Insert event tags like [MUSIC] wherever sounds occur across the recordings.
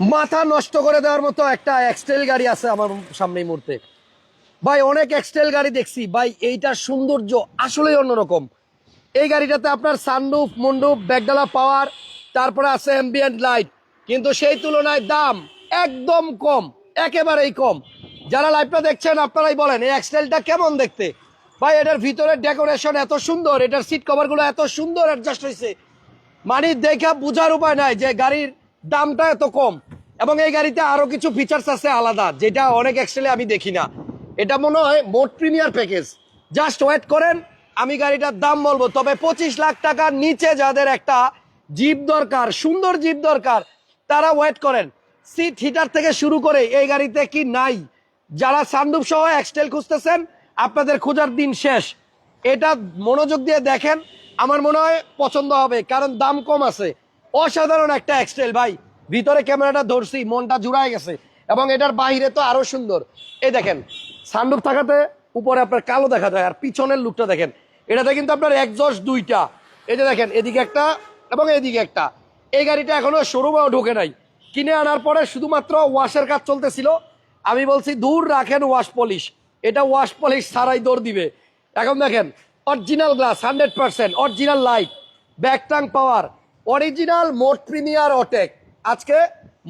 মাথা নষ্ট করে দেওয়ার মতো একটা এক্সটেল গাড়ি আছে আমার সামনে মুহূর্তে। ভাই, অনেক এক্সটেল গাড়ি দেখছি। ভাই, এইটার সৌন্দর্য আসলেই অন্যরকম। এই গাড়িটাতে আপনার সানরুফ মন্ডুপ ব্যাকডালা পাওয়ার তারপরে আছে অ্যাম্বিয়েন্ট লাইট কিন্তু সেই তুলনায় দাম একদম কম, একেবারেই কম। যারা লাইভটা দেখছেন, আপনারাই বলেন, এই এক্সটেলটা কেমন দেখতে? ভাই, এটার ভিতরের ডেকোরেশন এত সুন্দর, এটার সিট কভারগুলো এত সুন্দর অ্যাডজাস্ট হয়েছে মানে দেখা বোঝার উপায় নাই যে গাড়ির দামটা এত কম। এবং এই গাড়িতে আরও কিছু ফিচার্স আছে আলাদা, যেটা অনেক এক্সেলে আমি দেখি না। এটা মনে হয় মোট প্রিমিয়ার প্যাকেজ জাস্ট ওয়েট করেন, আমি গাড়িটার দাম বলব, তবে পঁচিশ লাখ টাকার নিচে যাদের একটা জিপ দরকার, সুন্দর জিপ দরকার, তারা ওয়েট করেন। সিট হিটার থেকে শুরু করে এই গাড়িতে কি নাই? যারা সানরুফ সহ এক্সটেল খুঁজতেছেন, আপনাদের খোঁজার দিন শেষ। এটা মনোযোগ দিয়ে দেখেন, আমার মনে হয় পছন্দ হবে, কারণ দাম কম আছে। অসাধারণ একটা এক্সটেল ভাই। ভিতরে ক্যামেরাটা ধরছি, মনটা জুড়ায় গেছে। এবং এটার বাইরে তো আরও সুন্দর। এই দেখেন সানরুফ থাকাতে উপরে আপনার কালো দেখা যায়, আর পিছনের লুকটা দেখেন। এটাতে কিন্তু আপনার একজস্ট দুইটা। এই যে দেখেন, এদিকে একটা এবং এদিকে একটা। এই গাড়িটা এখনও শোরুমেও ঢোকে নাই। কিনে আনার পরে শুধুমাত্র ওয়াশের কাজ চলতেছিল। আমি বলছি, দূর রাখেন ওয়াশ পলিশ এটা ওয়াশ পলিশ সারাই দৌড় দিবে। এখন দেখেন original glass hundred percent original light ব্যাকটাং power original মোট প্রিমিয়ার অটেক আজকে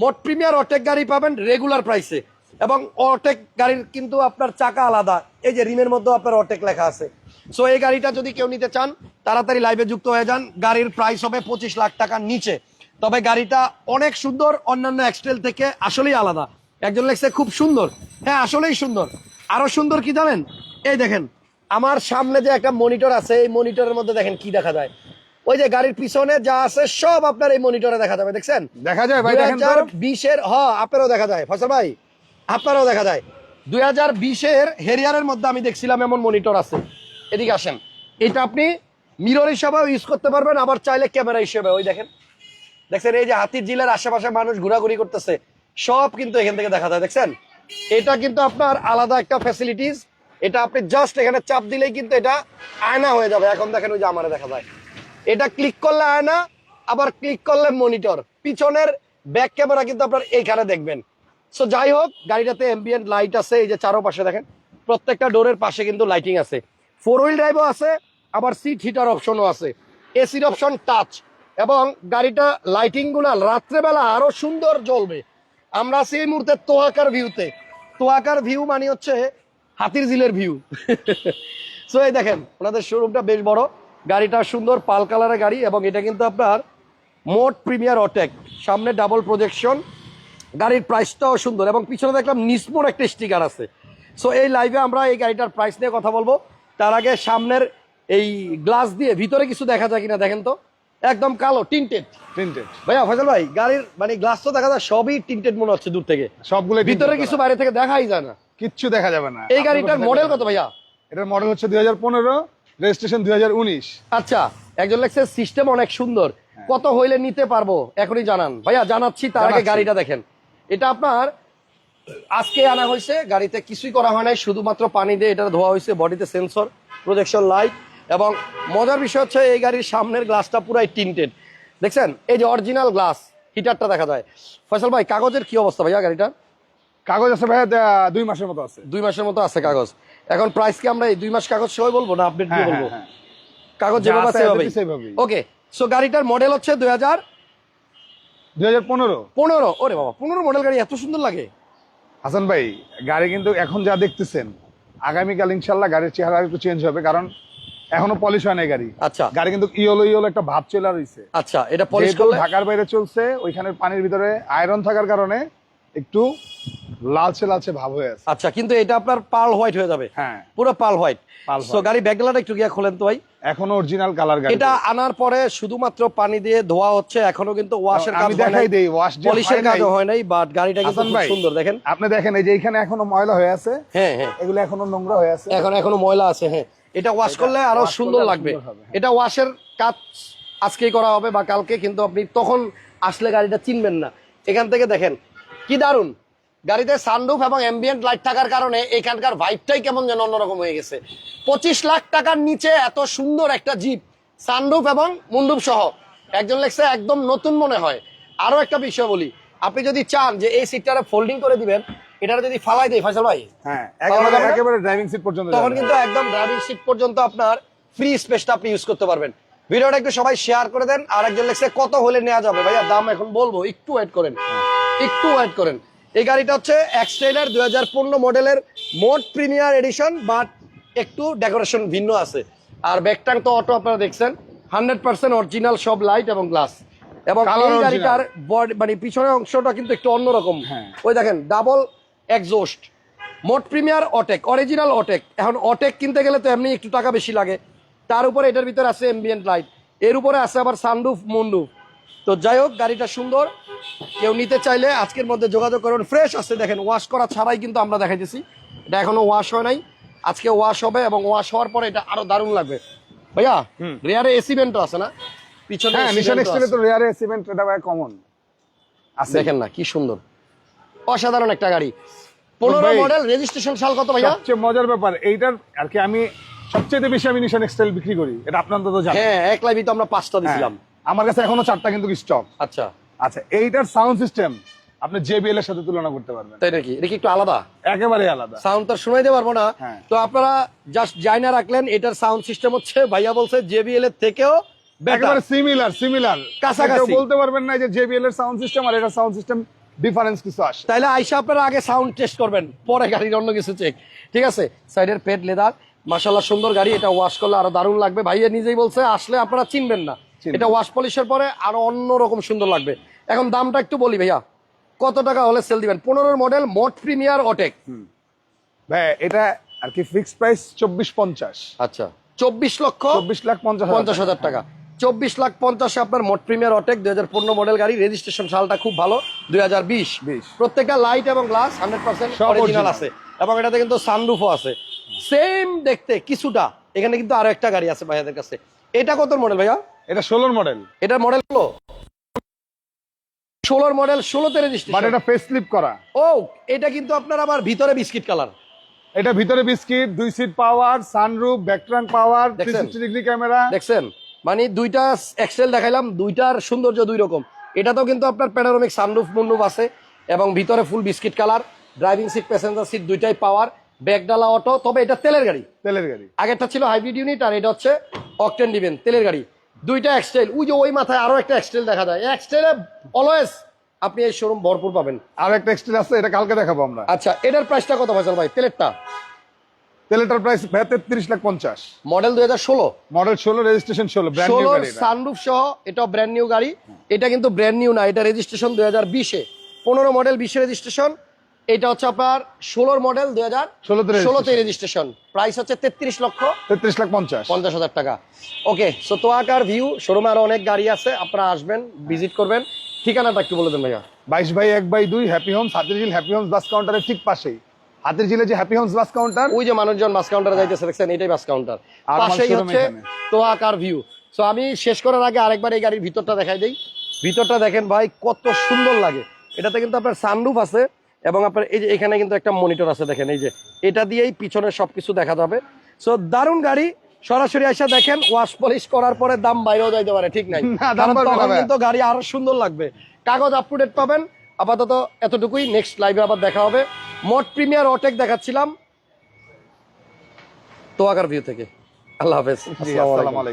মোট প্রিমিয়ার অটেক গাড়ি পাবেন রেগুলার প্রাইসে এবং অটেক গাড়ির কিন্তু আপনার চাকা আলাদা। এই যে রিমের মধ্যে আপনার অটেক লেখা আছে। সো এই গাড়িটা যদি কেউ নিতে চান, তাড়াতাড়ি লাইভে যুক্ত হয়ে যান। গাড়ির প্রাইস হবে পঁচিশ লাখ টাকার নিচে। তবে গাড়িটা অনেক সুন্দর, অন্যান্য এক্সটেল থেকে আসলেই আলাদা। একজন লেগছে খুব সুন্দর। হ্যাঁ আসলেই সুন্দর। আরও সুন্দর কি জানেন? এই দেখেন, আমার সামনে যে একটা মনিটর আছে, এই মনিটরের মধ্যে দেখেন কি দেখা যায়। ওই যে গাড়ির পিছনে যা আছে সব আপনার এই মনিটরে দেখা যাবে দেখছেন? দেখা যায় ভাই দেখেন তো। বিশের হ আপনারও দেখা যায় ফসল ভাই আপনারও দেখা যায়। দুই হাজার বিশের হেরিয়ারের মধ্যে আমি দেখছিলাম এমন মনিটর আছে। এদিকে আসেন। এটা আপনি মিরর হিসাবেও ইউজ করতে পারবেন আবার চাইলে ক্যামেরা হিসেবে ওই দেখেন। দেখছেন এই যে হাতির জিলের আশেপাশে মানুষ ঘোরাঘুরি করতেছে সব কিন্তু এখান থেকে দেখা যায় দেখছেন? এটা কিন্তু আপনার আলাদা একটা ফ্যাসিলিটিস এটা আপনি জাস্ট এখানে চাপ দিলেই কিন্তু এটা আয়না হয়ে যাবে। এখন দেখেন ওই যে আমারে দেখা যায়। এটা ক্লিক করলে আয়না আবার ক্লিক করলে মনিটর পিছনের ব্যাক ক্যামেরা কিন্তু আপনার এইখানে দেখবেন। সো যাই হোক, গাড়িটাতে এম্বিয়েন্ট লাইট আছে, এই যে চারোপাশে দেখেন, প্রত্যেকটা ডোরের পাশে কিন্তু লাইটিং আছে। ফোর হুইল ড্রাইভও আছে, আবার সিট হিটার অপশনও আছে। এসির অপশন টাচ এবং গাড়িটা লাইটিংগুলা রাত্রেবেলা আরও সুন্দর জ্বলবে। আমরা আছি এই মুহূর্তে তোয়াকার ভিউতে তোয়াকার ভিউ মানে হচ্ছে হাতির ঝিলের ভিউ সো [LAUGHS] এই দেখেন, ওনাদের শোরুমটা বেশ বড়। গাড়িটা সুন্দর পাল কালারের গাড়ি এবং এটা কিন্তু আপনার মোট প্রিমিয়ার অটেক। সামনে ডাবল প্রজেকশন গাড়ির প্রাইসটাও সুন্দর এবং পিছনে দেখলাম নিসমোর একটা স্টিকার আছে। সো এই লাইভে আমরা এই গাড়িটার প্রাইস নিয়ে কথা বলব। তার আগে সামনের এই গ্লাস দিয়ে ভিতরে কিছু দেখা যায় কিনা দেখেন তো। একদম কালো টিন্টেড প্রিন্টেড ভাইয়া ফজল ভাই গাড়ির মানে গ্লাস তো দেখা যায় সবই টিন্টেড মনে হচ্ছে দূর থেকে। সবগুলো ভিতরে কিছু বাইরে থেকে দেখাই যায় না। কিচ্ছু দেখা যাবে না। এই গাড়িটার মডেল কত ভাইয়া? এটার মডেল হচ্ছে দুই হাজার পনেরো। রেজিস্ট্রেশন দুই হাজার উনিশ। আচ্ছা একজন লেখছে সিস্টেম অনেক সুন্দর। কত হইলে নিতে পারব? এখনই জানান। ভাইয়া জানাচ্ছি তার আগে গাড়িটা দেখেন। এটা আপনার আজকে আনা হয়েছে গাড়িতে কিছুই করা হয় নাই শুধুমাত্র পানি দিয়ে এটা ধোয়া হয়েছে বডিতে সেন্সর প্রজেকশন লাইট এবং মজার বিষয় হচ্ছে এই গাড়ির সামনের গ্লাসটা পুরাই টিন্টেড দেখছেন? এই যে অরিজিনাল গ্লাস হিটারটা দেখা যায়। ফয়সাল ভাই কাগজের কি অবস্থা ভাইয়া গাড়িটা কাগজ আছে ভাইয়া দুই মাসের মতো আছে। দুই মাসের মতো আছে কাগজ। এখন প্রাইস কি আমরা এই দুই মাস কাগজ সবাই বলব না আপডেট দিয়ে হ্যাঁ, বলব? হ্যাঁ, কাগজ যা যেভাবে আছে সেভাবেই। ওকে সো গাড়িটার মডেল হচ্ছে দুই হাজার দুই হাজার পনেরো। পনেরো। ওরে বাবা পনেরো মডেল গাড়ি এত সুন্দর লাগে। হাসান ভাই গাড়ি কিন্তু এখন যা দেখতেছেন আগামীকাল ইনশাল্লাহ গাড়ির চেহারা একটু চেঞ্জ হবে কারণ এখনও পলিশ হয় নাই গাড়ি। আচ্ছা। গাড়ি কিন্তু ইয়েলো ইয়েলো একটা ভাব চলে রয়েছে। আচ্ছা এটা পলিশ করলে ঢাকার বাইরে চলছে ওইখানের পানির ভিতরে আয়রন থাকার কারণে একটু লালচে লালচে ভাব হয়ে আছে। আচ্ছা কিন্তু এটা আপনার পার্ল হোয়াইট হয়ে যাবে। হ্যাঁ। পুরো পার্ল হোয়াইট। সো গাড়ি ব্যাকলাটা একটু গিয়ে খোলেন তো ভাই। এখনও অরিজিনাল কালার গাড়ি এটা আনার পরে শুধুমাত্র পানি দিয়ে ধোয়া হচ্ছে এখনও কিন্তু ওয়াশের কাজ আমি দেখাই দেই ওয়াশ যে পলিশের কাজও হয় নাই বাট গাড়িটা কিন্তু খুব সুন্দর দেখেন। আপনি দেখেন এই যে এখানে এখনও ময়লা হয়ে আছে হ্যাঁ হ্যাঁ। এগুলো এখনও নোংরা হয়ে আছে। এখন এখনও ময়লা আছে হ্যাঁ। এটা ওয়াশ করলে আরও সুন্দর লাগবে। হ্যাঁ। এটা ওয়াশের কাজ আজকেই করা হবে বা কালকে কিন্তু আপনি তখন আসলে গাড়িটা চিনবেন না। এখান থেকে দেখেন কি দারুণ গাড়িতে সানরুফ এবং অ্যাম্বিয়েন্ট লাইট থাকার কারণে এখানকার ভাইবটাই কেমন যেন অন্যরকম হয়ে গেছে। পঁচিশ লাখ টাকার নিচে এত সুন্দর একটা জিপ সানরুফ এবং মুন্ডুপ সহ। একজন লেগছে একদম নতুন মনে হয়। আরও একটা বিষয় বলি আপনি যদি চান যে এই সিটটা ফোল্ডিং করে দিবেন এটা যদি ফালাই দেয় ফয়সাল ভাই। হ্যাঁ একেবারে ড্রাইভিং সিট পর্যন্ত তখন কিন্তু একদম ড্রাইভিং সিট পর্যন্ত আপনার ফ্রি স্পেসটা আপনি ইউজ করতে পারবেন। ভিডিওটা একটু সবাই শেয়ার করে দেন। আর একজন লেখছে কত হলে নেওয়া যাবে? ভাইয়া দাম এখন বলব একটু ওয়েট করেন। একটু ওয়েট করেন। এই গাড়িটা হচ্ছে এক্সটেলার দুই হাজার পনেরো মডেলের মোট প্রিমিয়ার এডিশন বাট একটু ডেকোরেশন ভিন্ন আছে। আর ব্যাকটাং তো অটো আপনারা দেখছেন। হান্ড্রেড পার্সেন্ট অরিজিনাল সব লাইট এবং গ্লাস এবং এই গাড়িটার বডি মানে পিছনের অংশটা কিন্তু একটু অন্যরকম। হ্যাঁ। ওই দেখেন ডাবল এক্সোস্ট মোট প্রিমিয়ার অটেক অরিজিনাল অটেক এখন অটেক কিনতে গেলে তো এমনি একটু টাকা বেশি লাগে। তার উপরে এটার ভিতরে আছে এমবিয়েন্ট লাইটের উপরে আছে আবার সানরুফ মুন্ডুফ তো যাই হোক গাড়িটা সুন্দর। কেউ নিতে চাইলে আজকের মধ্যে যোগাযোগ করুন। ফ্রেশ আছে দেখেন ওয়াশ করা ছাড়াই কিন্তু আমরা দেখাইতেছি। এটা এখনও ওয়াশ হয় নাই। আজকে ওয়াশ হবে এবং ওয়াশ হওয়ার পরে এটা আরও দারুণ লাগবে। ভাইয়া রেয়ারে এসি ভেন্টও আছে না? পিছনে হ্যাঁ ও এক্সটেলে। তো রেয়ার সিমেন্ট এটা ভাই কমন আছে। দেখেন না কি সুন্দর। অসাধারণ একটা গাড়ি। পনেরো ভাই- মডেল রেজিস্ট্রেশন সাল কত ভাইয়া? সবচেয়ে মজার ব্যাপার এইটার আর কি আমি সবচেয়ে বেশি আমি নিশান এক্সটেল বিক্রি করি এটা আপনার তো জানেন। হ্যাঁ এক লাইভি তো আমরা পাঁচটা দিছিলাম। হ্যাঁ। আমার কাছে এখনও চারটা কিন্তু স্টক আচ্ছা। আচ্ছা এইটার সাউন্ড সিস্টেম আপনি জেবিএল এর সাথে তুলনা করতে পারবেন। তাই নাকি? এটা কি একটু আলাদা? একেবারে আলাদা। সাউন্ড তো শোনাইতে পারব না। হ্যাঁ। তো আপনারা জাস্ট জাইনা রাখলেন এটার সাউন্ড সিস্টেম হচ্ছে ভাইয়া বলছে জেবিএল এর থেকেও একেবারে সিমিলার সিমিলার কাছাকাছি। বলতে পারবেন না যে জেবিএল এর সাউন্ড সিস্টেম আর এটার সাউন্ড সিস্টেম ডিফারেন্স কিছু আসে। তাইলে আইসা আপনারা আগে সাউন্ড টেস্ট করবেন পরে গাড়ির অন্য কিছু চেক ঠিক আছে? সাইডের পেট লেদার মাশাল্লাহ সুন্দর গাড়ি এটা ওয়াশ করলে আরও দারুণ লাগবে। ভাইয়া নিজেই বলছে আসলে আপনারা চিনবেন না। এটা ওয়াশ পলিশের পরে আরও অন্যরকম সুন্দর লাগবে। এখন দামটা একটু বলি ভাইয়া। কত টাকা হলে সেল দিবেন? পনেরোর মডেল মোট প্রিমিয়ার অটেক ভাই এটা আর কি ফিক্স প্রাইস চব্বিশ পঞ্চাশ। আচ্ছা। চব্বিশ লক্ষ চব্বিশ লাখ পঞ্চাশ পঞ্চাশ হাজার টাকা। চব্বিশ লাখ পঞ্চাশে আপনার মোট প্রিমিয়ার অটেক দুই হাজার পনেরো মডেল গাড়ি। রেজিস্ট্রেশন সালটা খুব ভালো দুই হাজার বিশ। 20 প্রত্যেকটা লাইট এবং গ্লাস হান্ড্রেড পার্সেন্ট অরিজিনাল আছে। এবং এটাতে কিন্তু সানরুফও আছে। সেম দেখতে কিছুটা। এখানে কিন্তু আরও একটা গাড়ি আছে ভাইয়াদের কাছে। এটা কত মডেল ভাইয়া? এটা ষোলোর মডেল। এটার মডেল হলো ষোলোর মডেল ষোলোতে বাট রেজিস্ট্রেশন এটা ফেস স্লিপ করা। ও এটা কিন্তু আপনার আবার ভিতরে বিস্কিট কালার। এটা ভিতরে বিস্কিট দুই seat power sunroof ব্যাকট্রাং power three? Sixty degree camera দেখছেন? মানে দুইটা এক্সেল দেখাইলাম দুইটার সৌন্দর্য দুই রকম। এটাতেও কিন্তু আপনার প্যানারোমিক সানরুফ মুন্ডুফ আছে এবং ভিতরে full biscuit colour driving seat passenger seat দুইটাই পাওয়ার ব্যাগডালা অটো তবে এটা তেলের গাড়ি। তেলের গাড়ি। আগেরটা ছিল হাইব্রিড ইউনিট আর এটা হচ্ছে অকটেন ডিভেন তেলের গাড়ি। দুইটা এক্সটাইল ওই যে ওই মাথায় আরও একটা এক্সটাইল দেখা যায়। এক্সটেলে অলওয়েজ আপনি এই শোরুম ভরপুর পাবেন। আর একটা এক্সট্রা আছে এটা কালকে দেখাবো আমরা। আচ্ছা এটার প্রাইসটা কত ফয়সাল ভাই? তেলেরটা তেলেটার প্রাইস ভাই তেত্রিশ লাখ পঞ্চাশ। মডেল দুই হাজার ষোলো। মডেল ষোলো রেজিস্ট্রেশন ষোলো এটা। সানরুফ সহ এটা ব্র্যান্ড নিউ গাড়ি। এটা কিন্তু ব্র্যান্ড নিউ না এটা রেজিস্ট্রেশন দুই হাজার বিশে। পনেরো মডেল বিশে রেজিস্ট্রেশন এটা হচ্ছে আপনার ষোলোর মডেল দুই হাজার 16 তে ষোলোতে রেজিস্ট্রেশন প্রাইস হচ্ছে তেত্রিশ লক্ষ তেত্রিশ লাখ পঞ্চাশ। পঞ্চাশ হাজার টাকা। ওকে সো তোয়াকার ভিউ শোরুমে আরও অনেক গাড়ি আছে আপনারা আসবেন ভিজিট করবেন। ঠিকানাটা একটু বলে দেন ভাইয়া। বাইশ বাই এক বাই দুই হ্যাপি হোমস হাতির ঝিল হ্যাপি হোমস বাস কাউন্টারের ঠিক পাশেই। হাতির ঝিলে যে হ্যাপি হোমস বাস কাউন্টার ওই যে মানুষজন বাস কাউন্টারে যাইতেছে দেখছেন? এটাই বাস কাউন্টার আর পাশেই হচ্ছে। তোয়াকার ভিউ সো আমি শেষ করার আগে আরেকবার এই গাড়ির ভিতরটা দেখাই দেই। ভিতরটা দেখেন ভাই কত সুন্দর লাগে। এটাতে কিন্তু আপনার সানরুফ আছে। এবং আপনার এই যে এখানে কিন্তু একটা মনিটর আছে দেখেন এই যে এটা দিয়েই পিছনের সবকিছু দেখা যাবে। সো দারুণ গাড়ি সরাসরি এসে দেখেন ওয়াশ পলিশ করার পরে দাম বাইরেও যাইতে পারে ঠিক নাই। তখন কিন্তু গাড়ি আরও সুন্দর লাগবে। কাগজ আপ টু ডেট পাবেন। আপাতত এতটুকুই নেক্সট লাইভে আবার দেখা হবে। মোট প্রিমিয়ার অটেক দেখাচ্ছিলাম। তোয়াকার ভিউ থেকে। আল্লাহ হাফেজ। জি আসসালামু আলাইকুম।